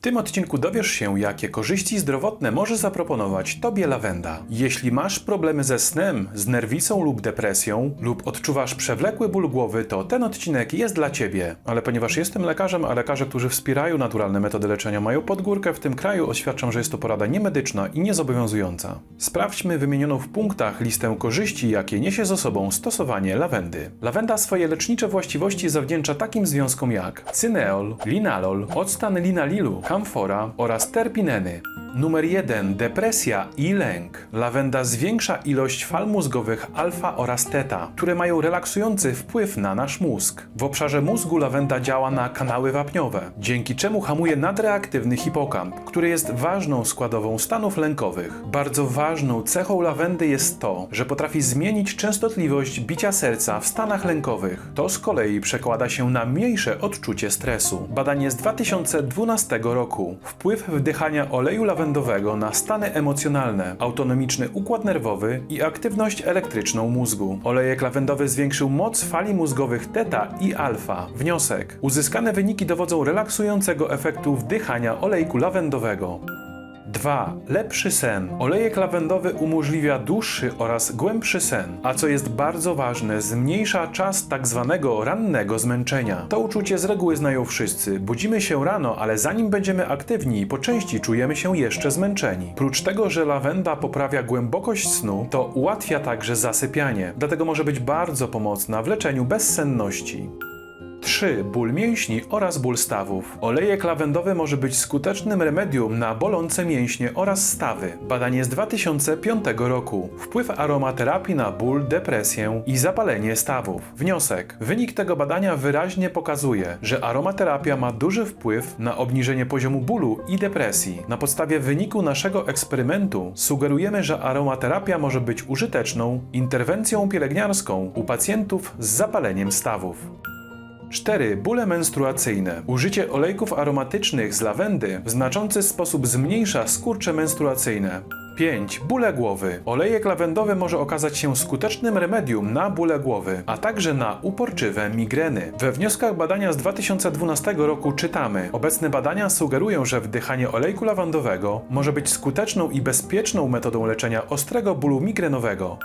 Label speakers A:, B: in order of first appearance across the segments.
A: tym odcinku dowiesz się, jakie korzyści zdrowotne może zaproponować Tobie lawenda. Jeśli masz problemy ze snem, z nerwicą lub depresją, lub odczuwasz przewlekły ból głowy, to ten odcinek jest dla Ciebie. Ale ponieważ jestem lekarzem, a lekarze, którzy wspierają naturalne metody leczenia mają podgórkę w tym kraju, oświadczam, że jest to porada niemedyczna i niezobowiązująca. Sprawdźmy wymienioną w punktach listę korzyści, jakie niesie ze sobą stosowanie lawendy. Lawenda swoje lecznicze właściwości zawdzięcza takim związkom jak cyneol, linalol, octan linalilu, kamfora oraz terpineny. Numer 1. Depresja i lęk. Lawenda zwiększa ilość fal mózgowych alfa oraz teta, które mają relaksujący wpływ na nasz mózg. W obszarze mózgu lawenda działa na kanały wapniowe, dzięki czemu hamuje nadreaktywny hipokamp, który jest ważną składową stanów lękowych. Bardzo ważną cechą lawendy jest to, że potrafi zmienić częstotliwość bicia serca w stanach lękowych. To z kolei przekłada się na mniejsze odczucie stresu. Badanie z 2012 roku. Wpływ wdychania oleju na stany emocjonalne, autonomiczny układ nerwowy i aktywność elektryczną mózgu. Olejek lawendowy zwiększył moc fali mózgowych teta i alfa. Wniosek. Uzyskane wyniki dowodzą relaksującego efektu wdychania olejku lawendowego. 2. Lepszy sen. Olejek lawendowy umożliwia dłuższy oraz głębszy sen, a co jest bardzo ważne, zmniejsza czas tak zwanego rannego zmęczenia. To uczucie z reguły znają wszyscy. Budzimy się rano, ale zanim będziemy aktywni, po części czujemy się jeszcze zmęczeni. Prócz tego, że lawenda poprawia głębokość snu, to ułatwia także zasypianie, dlatego może być bardzo pomocna w leczeniu bezsenności. 3. Ból mięśni oraz ból stawów. Olejek lawendowy może być skutecznym remedium na bolące mięśnie oraz stawy. Badanie z 2005 roku. Wpływ aromaterapii na ból, depresję i zapalenie stawów. Wniosek. Wynik tego badania wyraźnie pokazuje, że aromaterapia ma duży wpływ na obniżenie poziomu bólu i depresji. Na podstawie wyniku naszego eksperymentu sugerujemy, że aromaterapia może być użyteczną interwencją pielęgniarską u pacjentów z zapaleniem stawów. 4. Bóle menstruacyjne. Użycie olejków aromatycznych z lawendy w znaczący sposób zmniejsza skurcze menstruacyjne. 5. Bóle głowy. Olejek lawendowy może okazać się skutecznym remedium na bóle głowy, a także na uporczywe migreny. We wnioskach badania z 2012 roku czytamy: Obecne badania sugerują, że wdychanie olejku lawandowego może być skuteczną i bezpieczną metodą leczenia ostrego bólu migrenowego.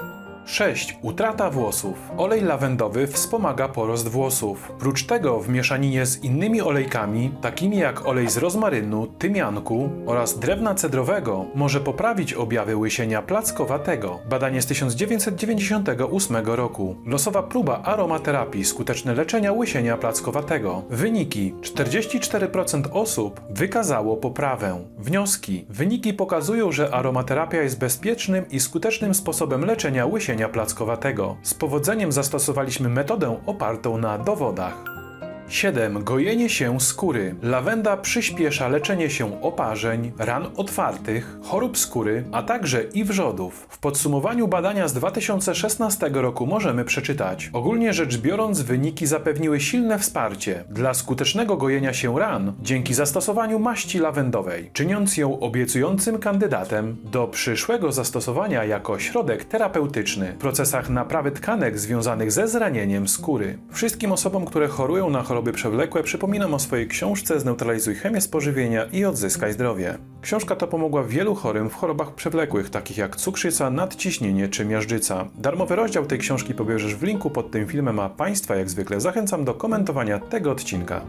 A: 6. Utrata włosów. Olej lawendowy wspomaga porost włosów. Prócz tego w mieszaninie z innymi olejkami, takimi jak olej z rozmarynu, tymianku oraz drewna cedrowego, może poprawić objawy łysienia plackowatego. Badanie z 1998 roku. Losowa próba aromaterapii skuteczne leczenia łysienia plackowatego. Wyniki: 44% osób wykazało poprawę. Wnioski: Wyniki pokazują, że aromaterapia jest bezpiecznym i skutecznym sposobem leczenia łysienia plackowatego. Z powodzeniem zastosowaliśmy metodę opartą na dowodach. 7. Gojenie się skóry. Lawenda przyspiesza leczenie się oparzeń, ran otwartych, chorób skóry, a także i wrzodów. W podsumowaniu badania z 2016 roku możemy przeczytać: Ogólnie rzecz biorąc, wyniki zapewniły silne wsparcie dla skutecznego gojenia się ran dzięki zastosowaniu maści lawendowej, czyniąc ją obiecującym kandydatem do przyszłego zastosowania jako środek terapeutyczny w procesach naprawy tkanek związanych ze zranieniem skóry. Wszystkim osobom, które chorują na choroby przewlekłe, przypominam o swojej książce Zneutralizuj chemię spożywienia i odzyskaj zdrowie. Książka ta pomogła wielu chorym w chorobach przewlekłych, takich jak cukrzyca, nadciśnienie czy miażdżyca. Darmowy rozdział tej książki pobierzesz w linku pod tym filmem, a Państwa jak zwykle zachęcam do komentowania tego odcinka.